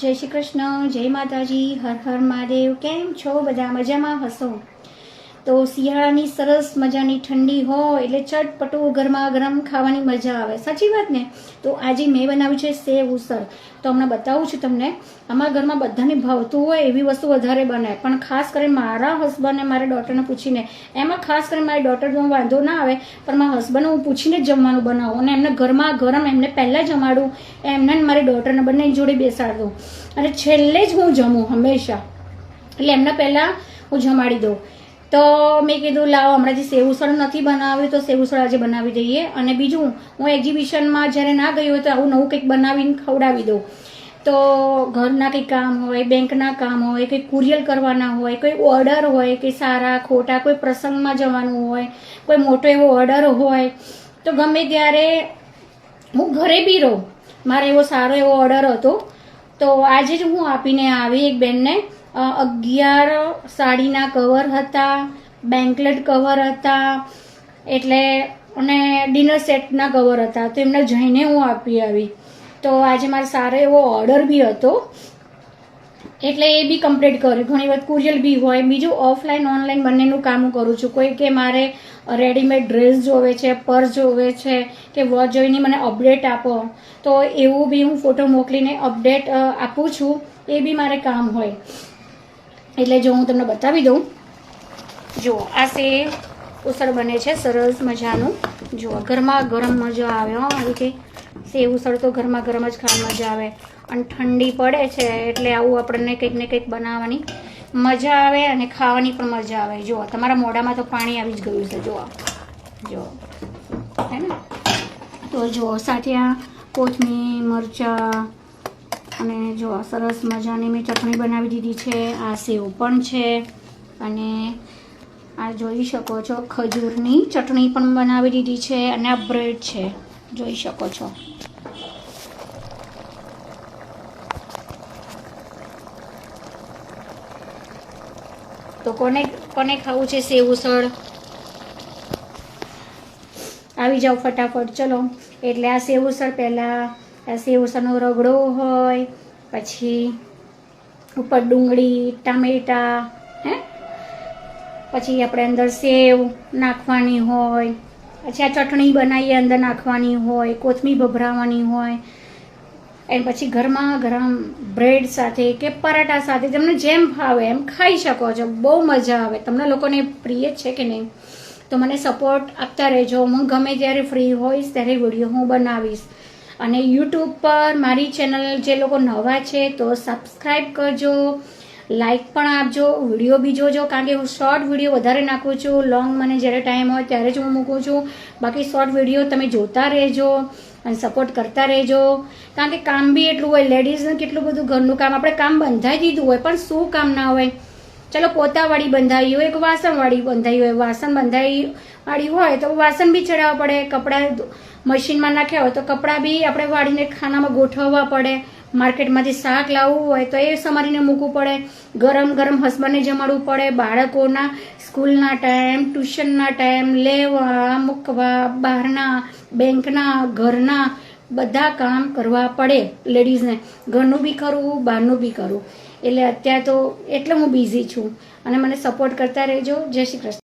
જય શ્રી કૃષ્ણ જય માતાજી હર હર મહાદેવ કેમ છો? બધા મજામાં હશો? તો શિયાળાની સરસ મજાની ઠંડી હોય એટલે ચટપટું ગરમા ગરમ ખાવાની મજા આવે. સાચી વાત ને? તો આજે મેં બનાવ્યું છે સેવ ઉસળ. તો હમણાં બતાવું છું તમને. અમારા ઘરમાં બધાને ભાવતું હોય એવી વસ્તુ વધારે બને પણ ખાસ કરીને મારા હસબન્ડને મારા ડોટરને પૂછીને. એમાં ખાસ કરીને મારી ડોટરનો વાંધો ના આવે, પણ મારા હસબન્ડને હું પૂછીને જ જમવાનું બનાવું અને એમને ઘરમાં ગરમ એમને પહેલાં જમાડું એમને મારી ડોટરને બંને જોડે બેસાડું અને છેલ્લે જ હું જમું હંમેશા. એટલે એમના પહેલાં હું જમાડી દઉં. તો મેં કીધું, લાવો હમણાંથી સેવ ઉસળ નથી બનાવ્યું, તો સેવ ઉસળ આજે બનાવી દઈએ. અને બીજું, હું એક્ઝિબિશનમાં જ્યારે ના ગઈ હોય તો આવું નવું કંઈક બનાવીને ખવડાવી દઉં. તો ઘરના કંઈ કામ હોય, બેંકના કામ હોય, કંઈ કુરિયર કરવાના હોય, કોઈ ઓર્ડર હોય કે સારા, ખોટા, કોઈ પ્રસંગમાં જવાનું હોય, કોઈ મોટો એવો ઓર્ડર હોય, તો ગમે ત્યારે હું ઘરે બી રહું. મારે એવો સારો એવો ઓર્ડર હતો. તો આજે જ હું આપીને આવી એક બેનને. અગિયાર સાડીના કવર હતા બેન્કલેટ કવર હતા, એટલે અને ડિનર સેટના કવર હતા. તો એમને જઈને હું આપી આવી. તો આજે મારે સારો એવો ઓર્ડર બી હતો. એટલે એ બી કમ્પ્લીટ કર્યું. ઘણી વખત કુરિયર બી હોય. બીજું ઓફલાઈન ઓનલાઈન બંનેનું કામ કરું છું. કોઈ કે મારે રેડીમેડ ડ્રેસ જોવે છે પર્સ જોવે છે, કે વોચ જોઈને મને અપડેટ આપો. તો એવું બી હું ફોટો મોકલીને અપડેટ આપું છું. એ બી મારે કામ હોય. એટલે જો હું તમને બતાવી દઉં. જુઓ, આ સેવ ઉસળ બને છે, સરસ મજાનું. જુઓ, ઘરમાં ગરમ મજા આવે, હો, આવી સેવ ઉસળ તો ઘરમાં ગરમ જ ખાવાની મજા આવે. અને ઠંડી પડે છે, એટલે આવું આપણને કંઈક ને કંઈક બનાવવાની મજા આવે અને ખાવાની પણ મજા આવે. જુઓ, તમારા મોઢામાં તો પાણી આવી જ ગયું છે, જુઓ. જુઓ. હે ને? તો જુઓ, સાથે આ કોથમીર, મરચાં અને જો સરસ મજાની મેં ચટણી બનાવી દીધી છે, આ સેવ પણ છે અને આ જોઈ શકો છો, ખજૂરની ચટણી પણ બનાવી દીધી છે અને આ બ્રેડ છે, જોઈ શકો છો. તો કોને કોને ખાવું છે સેવ ઉસળ? આવી જાઓ ફટાફટ, ચલો. એટલે આ સેવ ઉસળ પહેલાં આ સેવ ઉસળનો રગડો હોય, પછી ઉપર ડુંગળી, ટામેટા, હે? પછી આપણે અંદર સેવ નાખવાની હોય, પછી આ ચટણી બનાવીએ અંદર નાખવાની હોય, કોથમીર ભભરાવાની હોય એન્ડ પછી ગરમા ગરમ બ્રેડ સાથે કે પરાઠા સાથે તમને જેમ ભાવે એમ ખાઈ શકો છો, બહુ મજા આવે. તમને લોકોને પ્રિય છે કે નહીં? તો મને સપોર્ટ આપતા રહેજો. હું ગમે ત્યારે ફ્રી હોઈશ, ત્યારે વીડિયો હું બનાવીશ. અને યુટ્યુબ પર મારી ચેનલ જે લોકો નવા છે તો સબસ્ક્રાઈબ કરજો લાઈક પણ આપજો વીડિયો બી જોજો, કારણ કે હું શોર્ટ વીડિયો વધારે નાખું છું લોંગ મને જ્યારે ટાઈમ હોય ત્યારે જ હું મૂકું છું. બાકી શોર્ટ વીડિયો તમે જોતા રહેજો અને સપોર્ટ કરતા રહેજો. કારણ કે કામ બી એટલું હોય લેડીઝને કેટલું બધું ઘરનું કામ, આપણે કામ બંધાઈ દીધું હોય, પણ શું કામ ના હોય? ચલો, પોતાવાળી બંધાવી હોય કે વાસણવાળી બંધાવી હોય. વાસણ બંધાઈ વાળી હોય તો વાસણ બી ચડાવવા પડે, કપડાં મશીનમાં નાખ્યા હોય તો કપડાં બી આપણે વાળીને ખાનામાં ગોઠવવા પડે. માર્કેટમાંથી શાક લાવવું હોય તો એ સમારીને મૂકવું પડે. ગરમ ગરમ હસબન્ડને જમાડવું પડે. બાળકોના સ્કૂલના ટાઈમ, ટ્યુશનના ટાઈમ, લેવા, મૂકવા, બહારના, બેંકના, ઘરના બધા કામ કરવા પડે લેડીઝને. ઘરનું બી કરવું બહારનું બી કરવું એટલે અત્યારે તો એટલે હું બિઝી છું. અને મને સપોર્ટ કરતા રહેજો. જય શ્રી કૃષ્ણ.